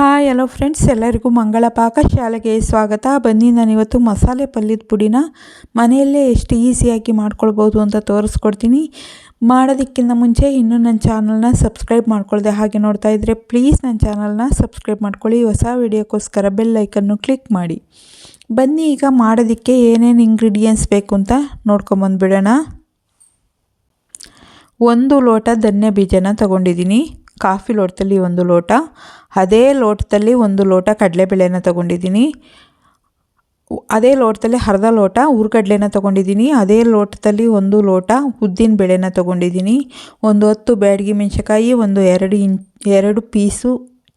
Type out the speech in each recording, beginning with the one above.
Hi, hello friends, ಎಲ್ಲರಿಗೂ ಮಂಗಳ ಪಾಕಶಾಲೆಗೆ ಸ್ವಾಗತ. ಬನ್ನಿ ನಾನಿವತ್ತು ಮಸಾಲೆ ಪಲ್ಯದ ಪುಡಿನ ಮನೆಯಲ್ಲೇ ಎಷ್ಟು ಈಸಿಯಾಗಿ ಮಾಡ್ಕೊಳ್ಬೋದು ಅಂತ ತೋರಿಸ್ಕೊಡ್ತೀನಿ. ಮಾಡೋದಕ್ಕಿಂತ ಮುಂಚೆ ಇನ್ನೂ ನನ್ನ ಚಾನಲ್ನ ಸಬ್ಸ್ಕ್ರೈಬ್ ಮಾಡ್ಕೊಳ್ದೆ ಹಾಗೆ ನೋಡ್ತಾ ಇದ್ದರೆ ಪ್ಲೀಸ್ ನನ್ನ ಚಾನಲ್ನ ಸಬ್ಸ್ಕ್ರೈಬ್ ಮಾಡ್ಕೊಳ್ಳಿ. ಹೊಸ ವೀಡಿಯೋಕ್ಕೋಸ್ಕರ ಬೆಲ್ ಐಕನ್ನು ಕ್ಲಿಕ್ ಮಾಡಿ. ಬನ್ನಿ, ಈಗ ಮಾಡೋದಕ್ಕೆ ಏನೇನು ಇಂಗ್ರೀಡಿಯೆಂಟ್ಸ್ ಬೇಕು ಅಂತ ನೋಡ್ಕೊಂಬಂದುಬಿಡೋಣ. ಒಂದು ಲೋಟ ಧನ್ಯ ಬೀಜನ ತೊಗೊಂಡಿದ್ದೀನಿ. ಕಾಫಿ ಲೋಟದಲ್ಲಿ ಒಂದು ಲೋಟ, ಅದೇ ಲೋಟದಲ್ಲಿ ಒಂದು ಲೋಟ ಕಡಲೆಬೇಳೆನ ತಗೊಂಡಿದ್ದೀನಿ. ಅದೇ ಲೋಟದಲ್ಲಿ ಅರ್ಧ ಲೋಟ ಹುರ್ಗಡ್ಲೆನ ತೊಗೊಂಡಿದ್ದೀನಿ. ಅದೇ ಲೋಟದಲ್ಲಿ ಒಂದು ಲೋಟ ಉದ್ದಿನ ಬೇಳೆನ ತೊಗೊಂಡಿದ್ದೀನಿ. ಒಂದು ಹತ್ತು ಬ್ಯಾಡಗಿ ಮೆಣಸಿನ್ಕಾಯಿ, ಒಂದು ಎರಡು ಇಂಚ್ ಎರಡು ಪೀಸು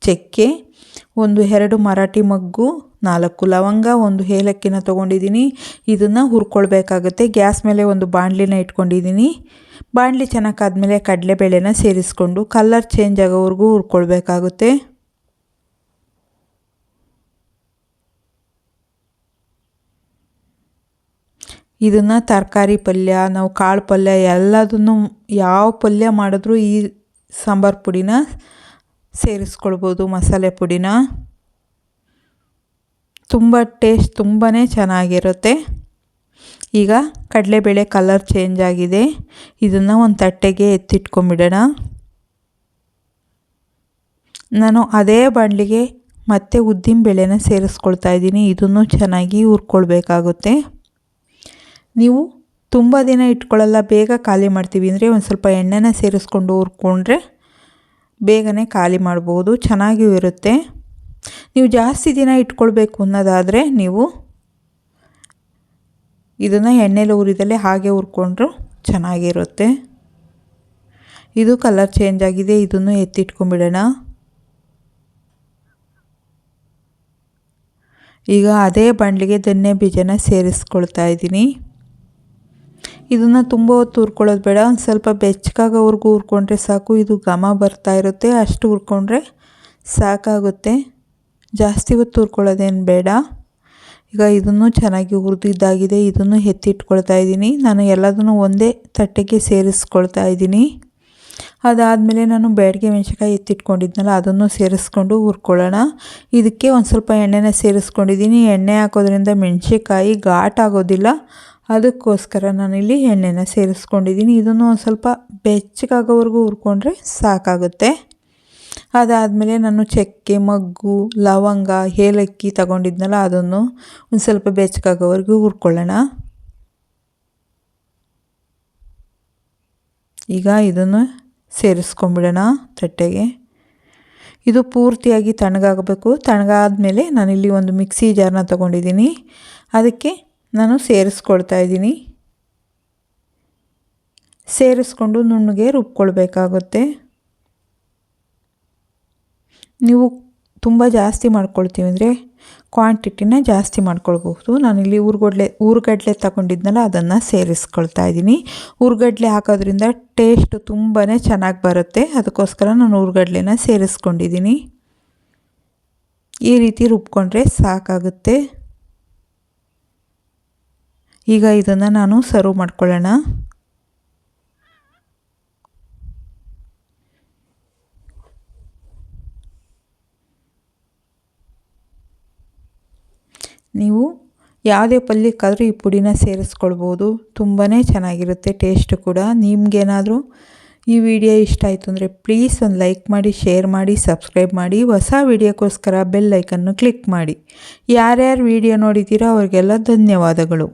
ಚಕ್ಕೆ, ಒಂದು ಎರಡು ಮರಾಠಿ ಮಗ್ಗು, ನಾಲ್ಕು ಲವಂಗ, ಒಂದು ಏಲಕ್ಕಿನ ತೊಗೊಂಡಿದ್ದೀನಿ. ಇದನ್ನು ಹುರ್ಕೊಳ್ಬೇಕಾಗುತ್ತೆ. ಗ್ಯಾಸ್ ಮೇಲೆ ಒಂದು ಬಾಣಲಿನ ಇಟ್ಕೊಂಡಿದ್ದೀನಿ. ಬಾಣಲಿ ಚೆನ್ನಾಗಾದ್ಮೇಲೆ ಕಡಲೆಬೇಳೆನ ಸೇರಿಸ್ಕೊಂಡು ಕಲ್ಲರ್ ಚೇಂಜ್ ಆಗೋವರೆಗೂ ಹುರ್ಕೊಳ್ಬೇಕಾಗುತ್ತೆ. ಇದನ್ನು ತರಕಾರಿ ಪಲ್ಯ, ನಾವು ಕಾಳು ಪಲ್ಯ ಎಲ್ಲದನ್ನು ಯಾವ ಪಲ್ಯ ಮಾಡಿದ್ರೂ ಈ ಸಾಂಬಾರು ಪುಡಿನ ಸೇರಿಸ್ಕೊಳ್ಬೋದು ಮಸಾಲೆ ಪುಡಿನ. ತುಂಬ ಟೇಸ್ಟ್ ತುಂಬಾ ಚೆನ್ನಾಗಿರುತ್ತೆ. ಈಗ ಕಡಲೆಬೇಳೆ ಕಲರ್ ಚೇಂಜ್ ಆಗಿದೆ. ಇದನ್ನು ಒಂದು ತಟ್ಟೆಗೆ ಎತ್ತಿಟ್ಕೊಂಬಿಡೋಣ. ನಾನು ಅದೇ ಬಾಣಲಿಗೆ ಮತ್ತೆ ಉದ್ದಿನ ಬೇಳೆನ ಸೇರಿಸ್ಕೊಳ್ತಾ ಇದ್ದೀನಿ. ಇದನ್ನು ಚೆನ್ನಾಗಿ ಹುರ್ಕೊಳ್ಬೇಕಾಗುತ್ತೆ. ನೀವು ತುಂಬ ದಿನ ಇಟ್ಕೊಳ್ಳಲ್ಲ, ಬೇಗ ಖಾಲಿ ಮಾಡ್ತೀವಿ ಅಂದರೆ ಒಂದು ಸ್ವಲ್ಪ ಎಣ್ಣೆನ ಸೇರಿಸ್ಕೊಂಡು ಹುರ್ಕೊಂಡ್ರೆ ಬೇಗನೆ ಖಾಲಿ ಮಾಡ್ಬೋದು ಚೆನ್ನಾಗಿಯೂ ಇರುತ್ತೆ. ನೀವು ಜಾಸ್ತಿ ದಿನ ಇಟ್ಕೊಳ್ಬೇಕು ಅನ್ನೋದಾದರೆ ನೀವು ಇದನ್ನು ಎಣ್ಣೆಲಿ ಉರಿದಲ್ಲೇ ಹಾಗೆ ಹುರ್ಕೊಂಡ್ರು ಚೆನ್ನಾಗಿರುತ್ತೆ. ಇದು ಕಲರ್ ಚೇಂಜ್ ಆಗಿದೆ, ಇದನ್ನು ಎತ್ತಿಟ್ಕೊಂಬಿಡೋಣ. ಈಗ ಅದೇ ಬಂಡ್ಲಿಗೆ ದನ್ನೆ ಬೀಜನ ಸೇರಿಸ್ಕೊಳ್ತಾ ಇದ್ದೀನಿ. ಇದನ್ನು ತುಂಬ ಹೊತ್ತು ಹುರ್ಕೊಳ್ಳೋದು ಬೇಡ. ಒಂದು ಸ್ವಲ್ಪ ಬೆಚ್ಚಗಾಗೋವರೆಗೂ ಹುರ್ಕೊಂಡ್ರೆ ಸಾಕು. ಇದು ಘಮ ಬರ್ತಾ ಇರುತ್ತೆ. ಅಷ್ಟು ಹುರ್ಕೊಂಡ್ರೆ ಸಾಕಾಗುತ್ತೆ. ಜಾಸ್ತಿ ಹೊತ್ತು ಹುರ್ಕೊಳ್ಳೋದೇನು ಬೇಡ. ಈಗ ಇದನ್ನು ಚೆನ್ನಾಗಿ ಹುರಿದಿದ್ದಾಗಿದೆ. ಇದನ್ನು ಎತ್ತಿಟ್ಕೊಳ್ತಾ ಇದ್ದೀನಿ. ನಾನು ಎಲ್ಲದನ್ನು ಒಂದೇ ತಟ್ಟೆಗೆ ಸೇರಿಸ್ಕೊಳ್ತಾ ಇದ್ದೀನಿ. ಅದಾದಮೇಲೆ ನಾನು ಬೇಡಿಗೆ ಮೆಣಸಿನ್ಕಾಯಿ ಎತ್ತಿಟ್ಕೊಂಡಿದ್ನಲ್ಲ, ಅದನ್ನು ಸೇರಿಸ್ಕೊಂಡು ಹುರ್ಕೊಳ್ಳೋಣ. ಇದಕ್ಕೆ ಒಂದು ಸ್ವಲ್ಪ ಎಣ್ಣೆನ ಸೇರಿಸ್ಕೊಂಡಿದ್ದೀನಿ. ಎಣ್ಣೆ ಹಾಕೋದ್ರಿಂದ ಮೆಣಸಿನ್ಕಾಯಿ ಘಾಟ್ ಆಗೋದಿಲ್ಲ. ಅದಕ್ಕೋಸ್ಕರ ನಾನಿಲ್ಲಿ ಎಣ್ಣೆನ ಸೇರಿಸ್ಕೊಂಡಿದ್ದೀನಿ. ಇದನ್ನು ಒಂದು ಸ್ವಲ್ಪ ಬೆಚ್ಚಗಾಗೋವರೆಗೂ ಹುರ್ಕೊಂಡ್ರೆ ಸಾಕಾಗುತ್ತೆ. ಅದಾದಮೇಲೆ ನಾನು ಚಕ್ಕೆ, ಮಗ್ಗು, ಲವಂಗ, ಏಲಕ್ಕಿ ತಗೊಂಡಿದ್ನಲ್ಲ, ಅದನ್ನು ಒಂದು ಸ್ವಲ್ಪ ಬೆಚ್ಚಗಾಗೋವರೆಗೂ ಹುರ್ಕೊಳ್ಳೋಣ. ಈಗ ಇದನ್ನು ಸೇರಿಸ್ಕೊಂಬಿಡೋಣ ತಟ್ಟೆಗೆ. ಇದು ಪೂರ್ತಿಯಾಗಿ ತಣ್ಣಗಾಗಬೇಕು. ತಣ್ಣಗಾದ್ಮೇಲೆ ನಾನಿಲ್ಲಿ ಒಂದು ಮಿಕ್ಸಿ ಜಾರ್ನ ತೊಗೊಂಡಿದ್ದೀನಿ. ಅದಕ್ಕೆ ನಾನು ಸೇರಿಸ್ಕೊಳ್ತಾ ಇದ್ದೀನಿ. ಸೇರಿಸ್ಕೊಂಡು ನುಣ್ಣಗೆ ರುಬ್ಕೊಳ್ಬೇಕಾಗುತ್ತೆ. ನೀವು ತುಂಬ ಜಾಸ್ತಿ ಮಾಡ್ಕೊಳ್ತೀವಿ ಅಂದರೆ ಕ್ವಾಂಟಿಟಿನ ಜಾಸ್ತಿ ಮಾಡ್ಕೊಳ್ಬಹುದು. ನಾನಿಲ್ಲಿ ಊರುಗಡ್ಲೆ ಊರುಗಡ್ಲೆ ತಗೊಂಡಿದ್ನಲ್ಲ, ಅದನ್ನು ಸೇರಿಸ್ಕೊಳ್ತಾ ಇದ್ದೀನಿ. ಊರುಗಡ್ಲೆ ಹಾಕೋದ್ರಿಂದ ಟೇಸ್ಟ್ ತುಂಬಾ ಚೆನ್ನಾಗಿ ಬರುತ್ತೆ. ಅದಕ್ಕೋಸ್ಕರ ನಾನು ಊರುಗಡ್ಲೆನ ಸೇರಿಸ್ಕೊಂಡಿದ್ದೀನಿ. ಈ ರೀತಿ ರುಬ್ಕೊಂಡ್ರೆ ಸಾಕಾಗುತ್ತೆ. ಈಗ ಇದನ್ನು ನಾನು ಸರ್ವ್ ಮಾಡ್ಕೊಳ್ಳೋಣ. ನೀವು ಯಾವುದೇ ಪಲ್ಯಕ್ಕಾದರೂ ಈ ಪುಡಿನ ಸೇರಿಸ್ಕೊಳ್ಬೋದು. ತುಂಬಾ ಚೆನ್ನಾಗಿರುತ್ತೆ, ಟೇಸ್ಟ್ ಕೂಡ. ನಿಮಗೇನಾದರೂ ಈ ವಿಡಿಯೋ ಇಷ್ಟ ಆಯಿತು ಅಂದರೆ ಪ್ಲೀಸ್ ಒಂದು ಲೈಕ್ ಮಾಡಿ, ಶೇರ್ ಮಾಡಿ, ಸಬ್ಸ್ಕ್ರೈಬ್ ಮಾಡಿ. ಹೊಸ ವಿಡಿಯೋಕ್ಕೋಸ್ಕರ ಬೆಲ್ ಐಕನ್ನು ಕ್ಲಿಕ್ ಮಾಡಿ. ಯಾರ್ಯಾರು ವಿಡಿಯೋ ನೋಡಿದ್ದೀರೋ ಅವರಿಗೆಲ್ಲ ಧನ್ಯವಾದಗಳು.